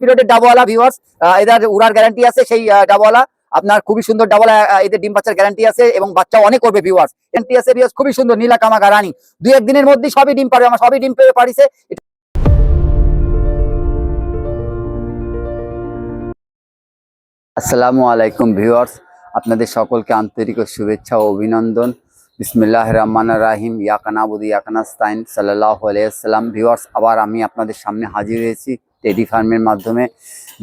পিরিয়ডের ডাবওয়ালা ভিউয়ার্স এদের উড়ার গ্যারান্টি আছে, সেই ডাবওয়ালা আপনার খুবই সুন্দর ডাবল এদের ডিম বাচ্চার গ্যারান্টি আছে এবং বাচ্চা অনেক করবে ভিউয়ার্স গ্যারান্টি আছে ভিউয়ার্স খুবই সুন্দর, নীলা কামাগা রানী। দুই একদিনের মধ্যে সবই ডিম পারবে আমার সবই ডিম পেয়ে পারিছে। আসসালামু আলাইকুম ভিউয়ার্স আপনাদের সকলকে আন্তরিক শুভেচ্ছা ও অভিনন্দন। বিসমিল্লাহ রহমান রাহিম। ইয়াকানাবুদ ইয়াকানাস্তাইন সাল্লাহ আলাইসাল্লাম ভিউয়ার্স আবার আমি আপনাদের সামনে হাজির হয়েছি। টেডি ফার্মের মাধ্যমে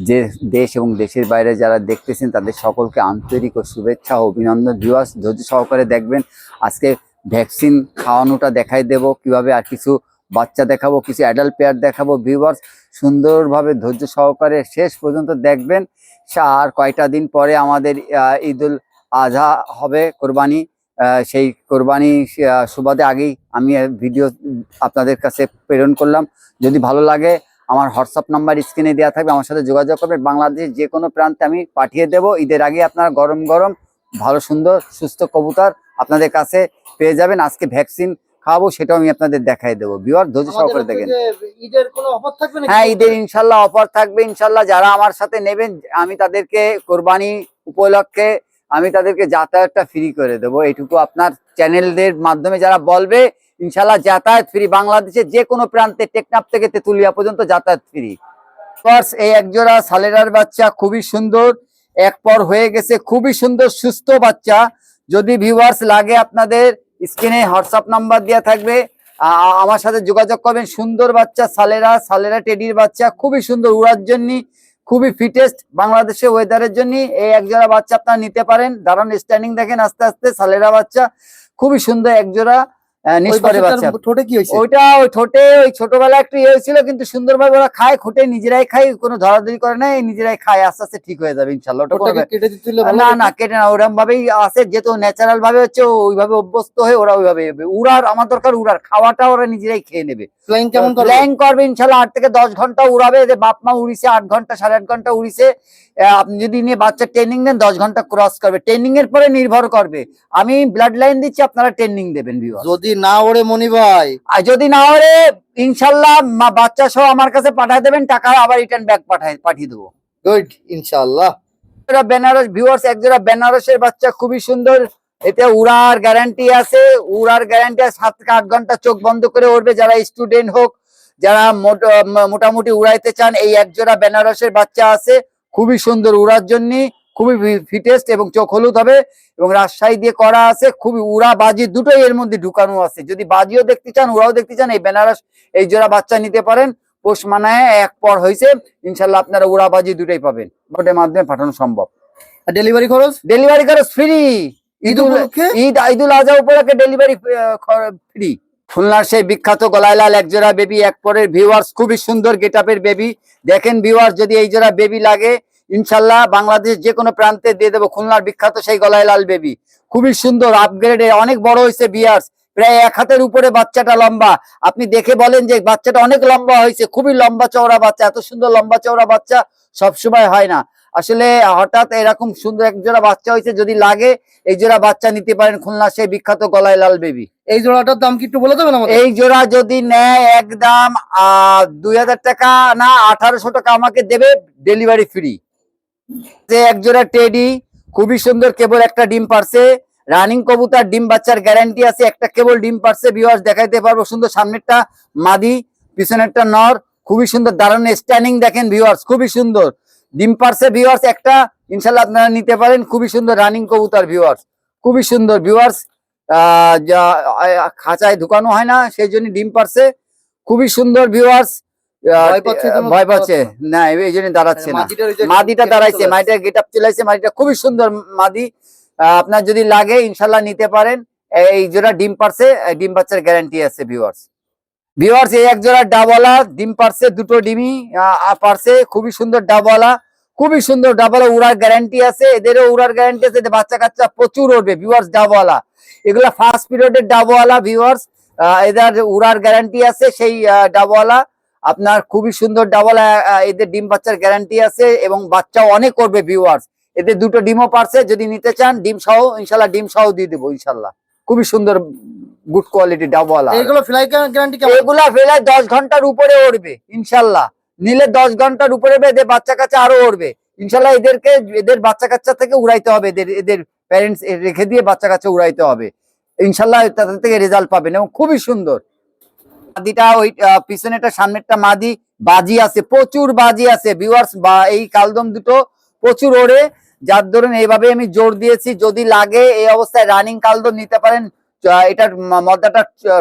যে দেশ এবং দেশের বাইরে যারা দেখতেছেন, তাদের সকলকে আন্তরিক ও শুভেচ্ছা ও অভিনন্দন। ভিউয়ার্স ধৈর্য সহকারে দেখবেন, আজকে ভ্যাকসিন খাওয়ানোটা দেখাই দেব, কীভাবে আর কিছু বাচ্চা দেখাবো, কিছু অ্যাডাল্ট পেয়ার দেখাবো। ভিউয়ার্স সুন্দরভাবে ধৈর্য সহকারে শেষ পর্যন্ত দেখবেন আর কয়টা দিন পরে আমাদের ঈদুল আজহা হবে, কোরবানি সেই কোরবানি সুবাদে আগেই আমি ভিডিও আপনাদের কাছে প্রেরণ করলাম। যদি ভালো লাগে আমার হোয়াটসঅ্যাপ নাম্বার স্ক্রিনে দেওয়া থাকবে আমার সাথে যোগাযোগ করবেন বাংলাদেশের যে কোনো প্রান্তে আমি পাঠিয়ে দেব। ঈদের আগে আপনারা গরম গরম ভালো সুন্দর সুস্থ কবুতর আপনাদের কাছে পেয়ে যাবেন। আজকে ভ্যাকসিন খাওয়াবো সেটাও আমি আপনাদের দেখাই দেবো। বিওয়ার ধৈর্য সহকারে দেখেন। ঈদের কোনো অফার থাকবে হ্যাঁ ঈদের ইনশাল্লাহ অফার থাকবে ইনশাল্লাহ। যারা আমার সাথে নেবেন আমি তাদেরকে কোরবানি উপলক্ষে আমি তাদেরকে যাতায়াতটা ফ্রি করে দেবো। এইটুকু আপনার চ্যানেলদের মাধ্যমে যারা বলবে ইনশাল্লাহ যাতায়াত ফ্রি বাংলাদেশের যে কোনো প্রান্তে টেকনাপ থেকে তেতুলিয়া পর্যন্ত যাতায়াত ফ্রি ফার্স এই একজোড়া সালেরার বাচ্চা খুবই সুন্দর। এক পর হয়ে গেছে খুবই সুন্দর, সুস্থ বাচ্চা। যদি ভিউয়ার্স লাগে আপনাদের স্ক্রিনে হোয়াটসঅ্যাপ নাম্বার দেওয়া থাকবে। আমার সাথে যোগাযোগ করবেন। সুন্দর বাচ্চা সালেরা সালেরা টেডির বাচ্চা, খুবই সুন্দর উড়ার জন্য, খুবই ফিটেস্ট বাংলাদেশের ওয়েদারের জন্য। এই একজোড়া বাচ্চা আপনারা নিতে পারেন। দারুণ স্ট্যান্ডিং দেখেন আস্তে আস্তে সালেরা বাচ্চা। খুবই সুন্দর একজোড়া। আহ, ওই নিষ্পারে বাচ্চাটার বাচ্চা। ঠোঁটে কি হয়েছে? ওইটা ওই ঠোঁটে ওই ছোটবেলায় একটু ইয়ে হয়েছিল কিন্তু সুন্দরভাবে ওরা খায় খুঁটে নিজেরাই খায় কোনো ধরাধরি করে না নিজেরাই খায় আস্তে আস্তে ঠিক হয়ে যাবে ইনশাল্লাহ ওটা ঠোঁটটাকে করবে কেটে দিতে হলে ভালো না না কেটে না ওরকম ভাবেই আছে যেহেতু ন্যাচারাল ভাবে হচ্ছে ওইভাবে অভ্যস্ত হয়ে ওরা ওইভাবে উড়ার আমার দরকার উড়ার খাওয়াটা ওরা নিজেরাই খেয়ে নেবে। Flying কেমন করবে? করবে ইনশাল্লাহ আট থেকে দশ ঘণ্টা উড়াবে যে বাপ মা উড়িছে আট ঘণ্টা সাড়ে আট ঘণ্টা উড়িছে আপনি যদি নিয়ে বাচ্চা ট্রেনিং দেন দশ ঘণ্টা ক্রস করবে। ট্রেনিং এর পরে নির্ভর করবে। আমি ব্লাড লাইন দিচ্ছি আপনারা ট্রেনিং দেবেন যদি না ওরে মনি ভাই। আর যদি না ওরে ইনশাল্লাহ মা- বাচ্চা সহ আমার কাছে পাঠিয়ে দেবেন টাকা আবার রিটার্ন ব্যাক পাঠাই পাঠিয়ে দেবো। গুড ইনশাল্লাহ। জোড়া বেনারস ভিউয়ার্স এক জোড়া বেনারসের বাচ্চা খুবই সুন্দর। এতে উড়ার গ্যারান্টি আছে উড়ার গ্যারান্টি আছে সাত থেকে আট ঘণ্টা চোখ বন্ধ করে উঠবে যারা স্টুডেন্ট হোক যারা মোট- মোটামুটি উড়াইতে চান এই এক জোড়া বেনারসের বাচ্চা আছে খুবই সুন্দর উড়ার জন্য। খুবই ফিটেস্ট এবং চোখ হলুদ হবে এবং রাজশাহী দিয়ে করা আছে খুবই উড়া বাজি দুটোই এর মধ্যে ঢুকানো আছে। যদি বাজিও দেখতে চান উড়াও দেখতে চান এই বেনারস এই জোড়া বাচ্চা নিতে পারেন। পোষ মানায় এক পর হয়েছে ইনশাল্লাহ আপনারা উড়া বাজি দুটোই পাবেন। বোর্ডের মাধ্যমে পাঠানো সম্ভব। আর ডেলিভারি খরচ? ডেলিভারি খরচ ফ্রি ঈদ ঈদুল ঈদ ঈদুল আজহা উপলক্ষে ডেলিভারি ফ্রি খুলনার সেই বিখ্যাত বেবি এক পরের ভিউয়ার্স খুবই সুন্দর বেবি দেখেন ভিউয়ার্স যদি এই জোড়া বেবি লাগে ইনশাল্লাহ বাংলাদেশ যে কোনো প্রান্তে দিয়ে দেবো। খুলনার বিখ্যাত সেই গলায় লাল বেবি। খুবই সুন্দর আপগ্রেডে অনেক বড় হয়েছে বিয়ার্স প্রায় এক হাতের উপরে বাচ্চাটা লম্বা। আপনি দেখে বলেন যে বাচ্চাটা অনেক লম্বা হয়েছে খুবই লম্বা চওড়া বাচ্চা এত সুন্দর লম্বা চওড়া বাচ্চা সবসময় হয় না। আসলে হঠাৎ এরকম সুন্দর এক জোড়া বাচ্চা হয়েছে যদি লাগে এই জোড়া বাচ্চা নিতে পারেন খুলনা সেই বিখ্যাত গলায় লাল বেবি। এই জোড়াটার দাম কি একটু বলে দেবেন এই জোড়া যদি নেয় একদম আহ দুই হাজার টাকা না আঠারোশো টাকা আমাকে দেবে ডেলিভারি ফ্রি যে এক জোড়া টেডি, খুবই সুন্দর কেবল একটা ডিম পারছে। রানিং কবুতার, ডিম বাচ্চার গ্যারান্টি আছে, একটা কেবল ডিম পারছে। ভিউয়ার্স দেখাইতে পারব সুন্দর সামনেরটা, মাদি, পিছনেরটা নর, খুবই সুন্দর দারুণ স্ট্যান্ডিং দেখেন ভিউয়ার্স খুবই সুন্দর। ডিম পারছে ভিওয়ার্স একটা ইনশাল্লাহ আপনারা নিতে পারেন, খুবই সুন্দর রানিং কবুতার ভিউয়ার্স খুবই সুন্দর যা খাঁচায় ঢুকানো হয় না, সেই জন্য ডিম পারছে। খুবই সুন্দর ভিউয়ার্স ভয় পাচ্ছে না এই জন্য দাঁড়াচ্ছে না। মাদিটা দাঁড়াইছে মাদিটা গেট আপ চলে মাদিটা খুবই সুন্দর মাদি। আপনার যদি লাগে ইনশাল্লাহ নিতে পারেন। এই জোড়া ডিম পারছে ডিম বাচ্চার গ্যারান্টি আছে ভিউয়ার্স ভিউয়ার্স এই এক জোড়া ডাবলা ডিম পারছে দুটো ডিমই আহ, পারছে। খুবই সুন্দর ডাবলা খুবই সুন্দর ডাবলা উড়ার গ্যারান্টি আছে। এদেরও উড়ার গ্যারান্টি আছে বাচ্চা কাচ্চা প্রচুর উড়বে ভিউয়ার্স ডাবওয়ালা এগুলা ফার্স্ট পিরিয়ডের ডাবওয়ালা ভিউয়ার্স এদের উড়ার গ্যারান্টি আছে সেই ডাবওয়ালা আপনার খুবই সুন্দর ডাবল এদের ডিম বাচ্চার গ্যারান্টি আছে এবং বাচ্চাও অনেক করবে ভিউয়ার্স এদের দুটো ডিমও পারছে যদি নিতে চান ডিম সহ ইনশাল্লাহ ডিম সহ দিয়ে দেবো ইনশাল্লাহ। খুবই সুন্দর গুড কোয়ালিটি ডাবল এইগুলো ফ্লাই গ্যারান্টি এগুলা দশ ঘণ্টার উপরে উড়বে ইনশাল্লাহ। নিলে দশ ঘণ্টার উপরে এদের বাচ্চা কাচ্চা আরও উড়বে ইনশাল্লাহ এদেরকে এদের বাচ্চা কাচ্চা থেকে উড়াইতে হবে এদের এদের প্যারেন্টস রেখে দিয়ে বাচ্চা কাচ্চা উড়াইতে হবে। ইনশাল্লাহ তাদের থেকে রেজাল্ট পাবেন এবং খুবই সুন্দর। মাদিটা ওই পিছনেটা সামনেরটা মাদি বাজি আছে প্রচুর বাজি আছে ভিউয়ার্স বা এই কালদম দুটো প্রচুর ওড়ে। যার ধরুন এইভাবে আমি জোর দিয়েছি যদি লাগে এই অবস্থায় রানিং কালদম নিতে পারেন এটার ম-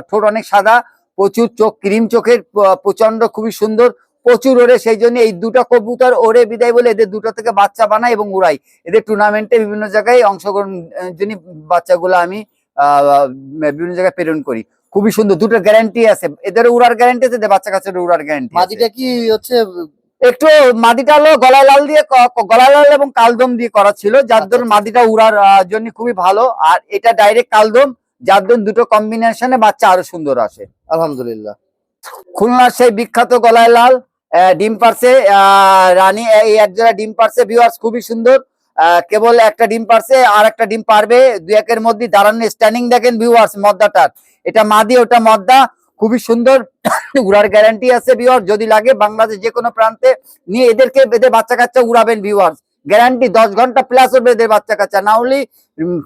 ঠোঁট অনেক সাদা প্রচুর চোখ ক্রিম চোখের প্রচণ্ড খুবই সুন্দর প্রচুর ওড়ে সেই জন্য এই দুটো কবুতর ওড়ে বিদায় বলে এদের দুটো থেকে বাচ্চা বানাই এবং উড়াই। এদের টুর্নামেন্টে বিভিন্ন জায়গায় অংশগ্রহণ জন্য বাচ্চাগুলো আমি আহ, বিভিন্ন জায়গায় প্রেরণ করি। খুবই সুন্দর দুটো গ্যারান্টি আছে। এদের উড়ার গ্যারান্টি আছে বাচ্চা কাচ্চার উড়ার গ্যারান্টি মাদিটা কি হচ্ছে একটু মাদিটা হলো গলায় লাল দিয়ে গলায় লাল এবং কালদম দিয়ে করা ছিল যার আচ্ছা, ধরুন আচ্ছা। মাদিটা উড়ার জন্য খুবই ভালো। আর এটা ডাইরেক্ট কালদম যার ধরুন দুটো কম্বিনেশনে বাচ্চা আরও সুন্দর আসে। আলহামদুলিল্লাহ। খুলনার সেই বিখ্যাত গলায় লাল ডিম পারছে আহ, রানী এই এক জোড়া ডিম পারছে ভিউয়ার্স খুবই সুন্দর। কেবল একটা ডিম পারছে, আর একটা ডিম পারবে। দু একের মধ্যে দাঁড়ানো স্ট্যান্ডিং দেখেন ভিউয়ার্স মদ্দাটার। এটা মাদি, ওটা মদ্দা। খুবই সুন্দর উড়ার গ্যারান্টি আছে ভিউয়ার যদি লাগে বাংলাদেশ যে কোনো প্রান্তে নিয়ে এদেরকে এদের বাচ্চা কাচ্চা উড়াবেন ভিউয়ার্স গ্যারান্টি দশ ঘণ্টা প্লাস হবে এদের বাচ্চা কাচ্চা না হলে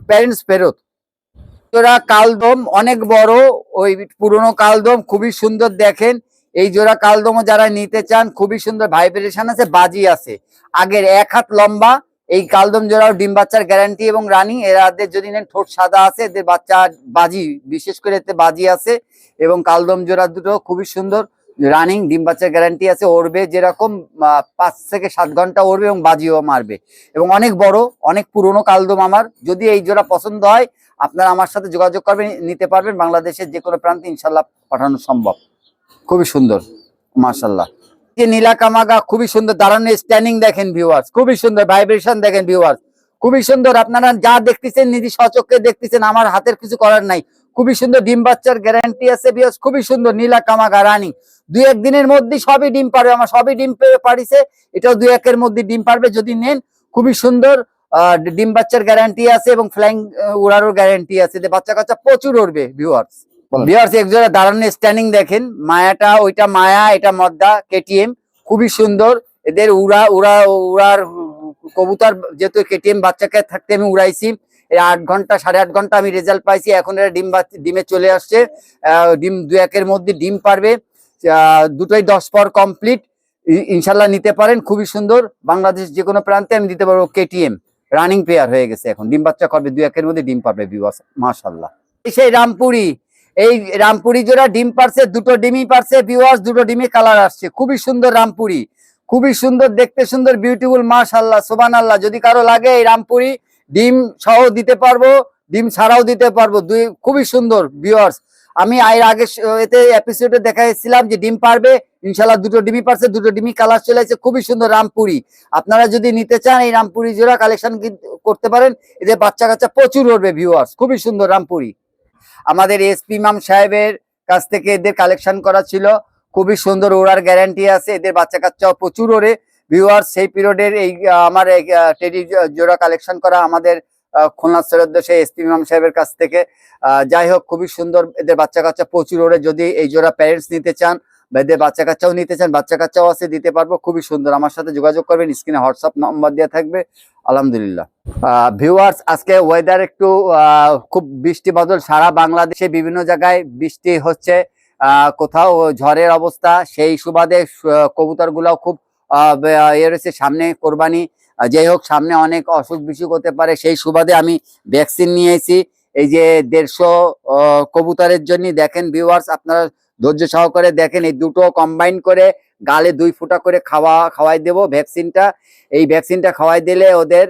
প্যারেন্টস ফেরত। জোড়া কালদম অনেক বড়, ওই পুরনো কালদম খুবই সুন্দর দেখেন। এই জোড়া কালদমও যারা নিতে চান, খুবই সুন্দর ভাইব্রেশন আছে, বাজি আছে। আগের এক হাত লম্বা এই কালদম জোড়াও ডিম বাচ্চার গ্যারান্টি এবং রানি এরাদের যদি নেন ঠোঁট সাদা আছে, এদের বাচ্চা বাজি, বিশেষ করে এতে বাজি আছে এবং কালদম জোড়া দুটো খুবই সুন্দর। রানিং, ডিম বাচ্চার গ্যারান্টি আছে, ওড়বে যেরকম পাঁচ থেকে সাত ঘণ্টা ওড়বে এবং বাজিও মারবে। এবং অনেক বড়, অনেক পুরনো কালদম আমার, যদি এই জোড়া পছন্দ হয়, আপনারা আমার সাথে যোগাযোগ করবেন, নিতে পারবেন বাংলাদেশের যে কোনো প্রান্তে ইনশাল্লাহ পাঠানো সম্ভব। খুবই সুন্দর মাশাল্লাহ যে নীলা কামাগা, খুবই সুন্দর দাঁড়ানো স্ট্যান্ডিং দেখেন ভিউয়ার্স খুবই সুন্দর ভাইব্রেশন দেখেন ভিউয়ার্স খুবই সুন্দর আপনারা যা দেখতেছেন, নিজে সচক্ষে দেখতেছেন, আমার হাতের কিছু করার নাই, খুবই সুন্দর ডিম বাচ্চার গ্যারান্টি আছে ভিউয়ার্স খুবই সুন্দর নীলা কামাগা রানী দুই একদিনের মধ্যে সবই ডিম পারবে, আমার সবই ডিম পারিছে, এটাও দুই একের মধ্যে ডিম পারবে যদি নেন, খুবই সুন্দর ডিম বাচ্চার গ্যারান্টি আছে এবং ফ্লাইং উড়ারও গ্যারান্টি আছে, যে বাচ্চা কাচ্চা প্রচুর উড়বে ভিউয়ার্স বলেন। ভিউয়ার্স, এক জোড়া স্ট্যান্ডিং দেখেন। মায়াটা, ওইটা মায়া, এটা মদ্দা কেটিএম খুবই সুন্দর। এদের উড়া উড়া, উড়ার কবুতর, যেহেতু কেটিএম বাচ্চাকে থাকতে আমি উড়াইছি আট ঘণ্টা, সাড়ে আট ঘণ্টা আমি রেজাল্ট পাইছি। এখন এরা ডিম ডিমে চলে আসছে। ডিম দু একের মধ্যে ডিম পারবে। দুটোই দশ পর কমপ্লিট ইনশাল্লাহ নিতে পারেন, খুবই সুন্দর। বাংলাদেশ যে কোনো প্রান্তে আমি দিতে পারব কেটিএম রানিং পেয়ার হয়ে গেছে এখন। ডিম বাচ্চা করবে, দু একের মধ্যে ডিম পারবে বিবাস মাশাল্লাহ এই সেই রামপুরি এই রামপুরি জোড়া ডিম পারছে, দুটো ডিমই পারছে বিওয়াস দুটো ডিমই কালার আসছে। খুবই সুন্দর রামপুরি, খুবই সুন্দর, দেখতে সুন্দর বিউটিফুল মাশাল্লাহ সোবান আল্লাহ যদি কারও লাগে এই রামপুরি, ডিম সহ দিতে পারব, ডিম ছাড়াও দিতে পারব। দুই, খুবই সুন্দর বিওয়ার্স আমি এর আগে এতে এপিসোডে দেখাইছিলাম যে ডিম পারবে ইনশাল্লাহ দুটো ডিমই পারছে, দুটো ডিমই কালার চলে আসছে। খুবই সুন্দর রামপুরি। আপনারা যদি নিতে চান এই রামপুরি জোড়া কালেকশন করতে পারেন। এদের বাচ্চা কাচ্চা প্রচুর উঠবে ভিউয়ার্স খুবই সুন্দর রামপুরি। আমাদের এসপি মাম সাহেবের কাছ থেকে এদের কালেকশন করা ছিল। খুবই সুন্দর ওড়ার গ্যারান্টি আছে। এদের বাচ্চা কাচ্চাও প্রচুর ওড়ে। ভিউয়ার সেই পিরিয়ডের এই আমার টেডি জোড়া কালেকশন করা আমাদের খুলনা সেই এসপি মাম সাহেবের কাছ থেকে। যাই হোক, খুবই সুন্দর এদের বাচ্চা কাচ্চা প্রচুর ওরে যদি এই জোড়া প্যারেন্টস নিতে চান বা বাচ্চা কাচ্চাও নিতে চান বাচ্চা কাচ্চাও আছে, দিতে পারব। খুবই সুন্দর। আমার সাথে যোগাযোগ করবেন, স্ক্রিনে হোয়াটসঅ্যাপ নম্বর দেওয়া থাকবে। আলহামদুলিল্লাহ। ভিউয়ার্স আজকে ওয়েদার একটু খুব বৃষ্টি বদল। সারা বাংলাদেশে বিভিন্ন জায়গায় বৃষ্টি হচ্ছে। কোথাও ঝড়ের অবস্থা। সেই সুবাদে কবুতর গুলাও খুব ইয়ে রয়েছে। সামনে কোরবানি। যাই হোক, সামনে অনেক অসুখ বিসুখ হতে পারে। সেই সুবাদে আমি ভ্যাকসিন নিয়ে এসেছি এই যে দেড়শো কবুতরের জন্য দেখেন ভিউয়ার্স আপনারা ধৈর্য সহকারে দেখেন এই দুটো কম্বাইন করে গালে দুই ফুটা করে খাওয়া খাওয়াই দেবো ভ্যাকসিনটা এই ভ্যাকসিনটা খাওয়াই দিলে ওদের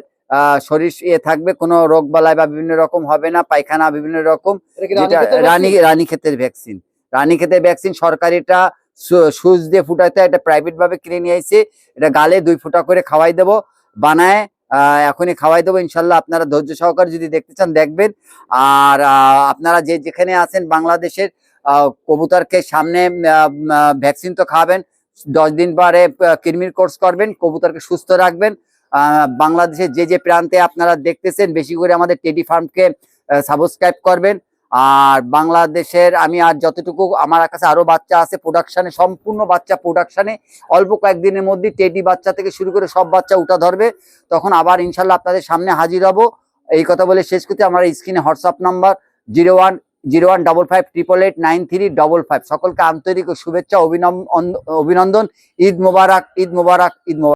শরীর ইয়ে থাকবে কোনো রোগ বালাই বা বিভিন্ন রকম হবে না পায়খানা বিভিন্ন রকম। রানী রানী ক্ষেতের ভ্যাকসিন রানী ক্ষেতের ভ্যাকসিন সরকারিটা সুচ দিয়ে ফুটাইতে হয়, এটা প্রাইভেট ভাবে কিনে নিয়ে এসে এটা গালে দুই ফুটা করে খাওয়াই দেবো বানায় আহ, এখনই খাওয়াই দেবো। ইনশাল্লাহ আপনারা ধৈর্য সহকারে যদি দেখতে চান দেখবেন। আর আপনারা যে যেখানে আছেন বাংলাদেশের কবুতরকে সামনে ভ্যাকসিন তো খাবেন, দশ দিন পরে কৃমির কোর্স করবেন, কবুতরকে সুস্থ রাখবেন। বাংলাদেশের যে যে প্রান্তে আপনারা দেখতেছেন, বেশি করে আমাদের টেডি ফার্মকে সাবস্ক্রাইব করবেন। আর বাংলাদেশের আমি আর যতটুকু, আমার কাছে আরও বাচ্চা আছে প্রোডাকশনে সম্পূর্ণ বাচ্চা প্রোডাকশনে অল্প কয়েকদিনের মধ্যে টেডি বাচ্চা থেকে শুরু করে সব বাচ্চা উঠা ধরবে। তখন আবার ইনশাল্লাহ আপনাদের সামনে হাজির হব। এই কথা বলে শেষ করতে আমার স্ক্রিনে WhatsApp number zero one zero one double five triple eight nine three double five. সকলকে আন্তরিক শুভেচ্ছা অভিনন্দন অভিনন্দন। ঈদ মোবারক ঈদ মোবারক ঈদ মোবারক।